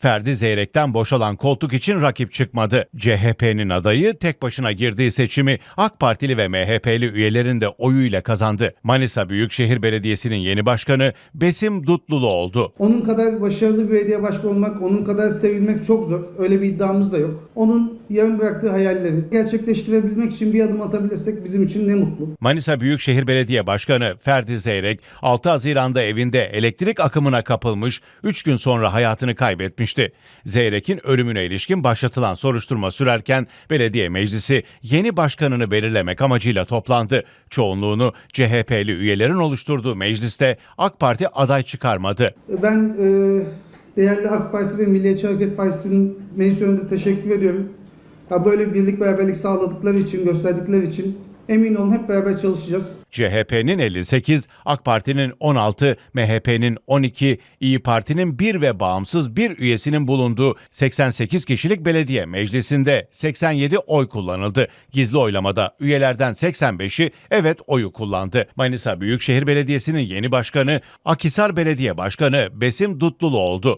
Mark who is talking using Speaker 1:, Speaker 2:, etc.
Speaker 1: Ferdi Zeyrek'ten boşalan koltuk için rakip çıkmadı. CHP'nin adayı tek başına girdiği seçimi AK Partili ve MHP'li üyelerin de oyuyla kazandı. Manisa Büyükşehir Belediyesi'nin yeni başkanı Besim Dutlulu oldu.
Speaker 2: Onun kadar başarılı bir belediye başkanı olmak, onun kadar sevilmek çok zor. Öyle bir iddiamız da yok. Onun yarım bıraktığı hayalleri gerçekleştirebilmek için bir adım atabilirsek bizim için ne mutlu.
Speaker 1: Manisa Büyükşehir Belediye Başkanı Ferdi Zeyrek 6 Haziran'da evinde elektrik akımına kapılmış 3 gün sonra hayatını kaybetmişti. Zeyrek'in ölümüne ilişkin başlatılan soruşturma sürerken belediye meclisi yeni başkanını belirlemek amacıyla toplandı. Çoğunluğunu CHP'li üyelerin oluşturduğu mecliste AK Parti aday çıkarmadı.
Speaker 2: Ben e, değerli AK Parti ve Milliyetçi Hareket Partisi'nin meclis önünde teşekkür ediyorum. Ya böyle bir birlik beraberlik sağladıkları için, gösterdikleri için emin olun hep beraber çalışacağız.
Speaker 1: CHP'nin 58, AK Parti'nin 16, MHP'nin 12, İyi Parti'nin 1 ve bağımsız bir üyesinin bulunduğu 88 kişilik belediye meclisinde 87 oy kullanıldı. Gizli oylamada üyelerden 85'i evet oyu kullandı. Manisa Büyükşehir Belediyesi'nin yeni başkanı Akisar Belediye Başkanı Besim Dutlulu oldu.